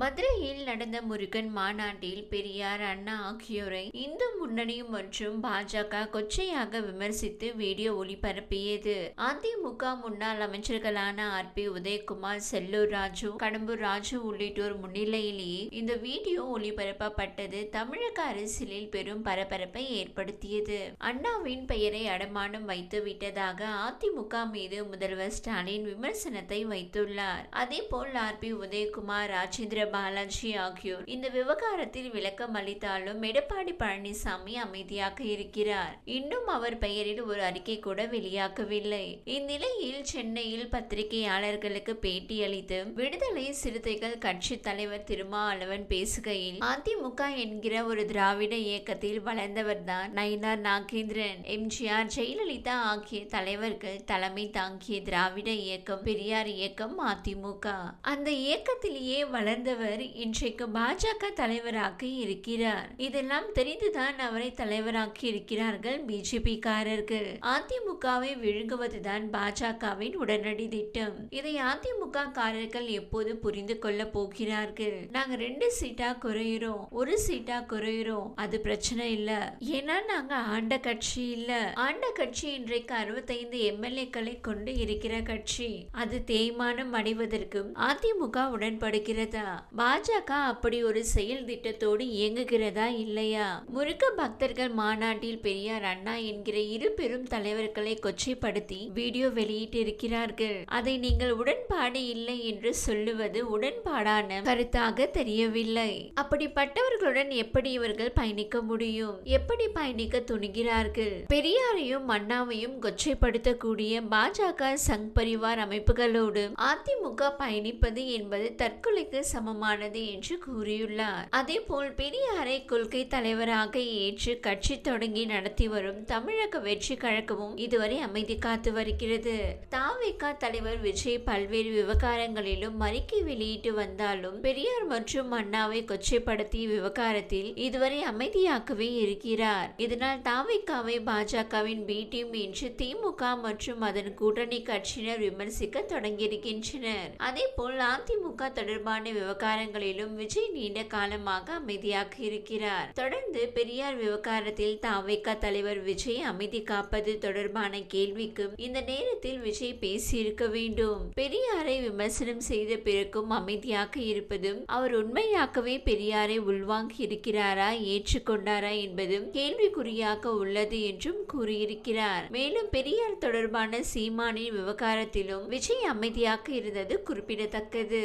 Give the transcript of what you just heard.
மதுரையில் நடந்த முருகன் மாநாட்டில் பெரியார் அண்ணா ஆகியோரை இந்து முன்னணி மற்றும் பாஜக கொச்சையாக விமர்சித்து வீடியோ ஒளிபரப்பியது. அதிமுக முன்னாள் அமைச்சர்களான ஆர். பி. உதயகுமார் செல்லூர் ராஜு கடம்பூர் ராஜு உள்ளிட்டோர் முன்னிலையிலேயே இந்த வீடியோ ஒளிபரப்பப்பட்டது. தமிழக அரசியலில் பெரும் பரபரப்பை ஏற்படுத்தியது. அண்ணாவின் பெயரை அடமானம் வைத்து விட்டதாக அதிமுக மீது முதல்வர் ஸ்டாலின் விமர்சனத்தை வைத்துள்ளார். அதேபோல் ஆர். பி. உதயகுமார் ராஜேந்திர பாலாஜி ஆகியோர் இந்த விவகாரத்தில் விளக்கம் அளித்தாலும் எடப்பாடி பழனிசாமி அமைதியாக இருக்கிறார். இன்னும் அவர் பெயரில் ஒரு அறிக்கை கூட வெளியாகவில்லை. இந்நிலையில் சென்னையில் பத்திரிகையாளர்களுக்கு பேட்டியளித்து விடுதலை சிறுத்தைகள் கட்சி தலைவர் திருமாவளவன் பேசுகையில் அதிமுக என்கிற ஒரு திராவிட இயக்கத்தில் வளர்ந்தவர்தான் நயினார் நாகேந்திரன். எம்ஜிஆர் ஜெயலலிதா ஆகிய தலைவர்கள் தலைமை தாங்கிய திராவிட இயக்கம் பெரியார் இயக்கம் அதிமுக. அந்த இயக்கத்திலேயே அவர் இன்றைக்கு பாஜக தலைவராக இருக்கிறார். இதெல்லாம் தெரிந்துதான் அவரை தலைவராக்கி இருக்கிறார்கள் பிஜேபி காரர்கள் அதிமுகவை விழுங்குவதுதான் பாஜகவின் உடனடி திட்டம். இதை அதிமுக காரர்கள் எப்போது புரிந்து கொள்ள போகிறார்கள்? நாங்க ரெண்டு சீட்டா குறையிறோம் ஒரு சீட்டா குறையிறோம் அது பிரச்சனை இல்ல. ஏன்னா நாங்க ஆண்ட கட்சி இல்ல. ஆண்ட கட்சி இன்றைக்கு அறுபத்தைந்து எம்எல்ஏக்களை கொண்டு இருக்கிற கட்சி. அது தேய்மானம் அடைவதற்கும் அதிமுக உடன்படுகிறதா? பாஜக அப்படி ஒரு செயல் திட்டத்தோடு இயங்குகிறதா இல்லையா? முருக பக்தர்கள் மாநாட்டில் பெரியார் அண்ணா என்கிற இரு பெரும் தலைவர்களை கொச்சைப்படுத்தி வீடியோ வெளியிட்டிருக்கிறார்கள். அதை நீங்கள் உடன்பாடு இல்லை என்று சொல்லுவது உடன்பாடான கருத்தாக தெரியவில்லை. அப்படிப்பட்டவர்களுடன் எப்படி இவர்கள் பயணிக்க முடியும்? எப்படி பயணிக்க துணிகிறார்கள்? பெரியாரையும் அண்ணாவையும் கொச்சைப்படுத்தக்கூடிய பாஜக சங் பரிவார் அமைப்புகளோடு அதிமுக பயணிப்பது என்பது தற்கொலைக்கு சமம் சமமானது என்று கூறியுள்ளார். அதேபோல் பெரியாரை கொள்கை தலைவராக ஏற்று கட்சி தொடங்கி நடத்தி வரும் தமிழக வெற்றி கழகமும் இதுவரை அமைதி காத்து வருகிறது. தாவேகா தலைவர் விஜய் பல்வேறு விவகாரங்களிலும் அறிக்கை வெளியிட்டு வந்தாலும் பெரியார் மற்றும் அண்ணாவை கொச்சைப்படுத்திய விவகாரத்தில் இதுவரை அமைதியாகவே இருக்கிறார். இதனால் தாவேகாவை பாஜகவின் பி. டீம் என்று திமுக மற்றும் அதன் கூட்டணி கட்சியினர் விமர்சிக்க தொடங்கியிருக்கின்றனர். அதேபோல் அதிமுக தொடர்பான விவகாரங்களிலும் விஜய் நீண்ட காலமாக அமைதியாக இருக்கிறார். தொடர்ந்து பெரியார் விவகாரத்தில் தாவைக்கா தலைவர் விஜய் அமைதி காப்பது தொடர்பான கேள்விக்கும் இந்த நேரத்தில் விஜய் பேசியிருக்க வேண்டும். பெரியாரை விமர்சனம் செய்த பிறகும் அமைதியாக இருப்பதும் அவர் உண்மையாகவே பெரியாரை உள்வாங்கி இருக்கிறாரா ஏற்றுக்கொண்டாரா என்பதும் கேள்விக்குறியாக உள்ளது என்றும் கூறியிருக்கிறார். மேலும் பெரியார் தொடர்பான சீமானின் விவகாரத்திலும் விஜய் அமைதியாக இருந்தது குறிப்பிடத்தக்கது.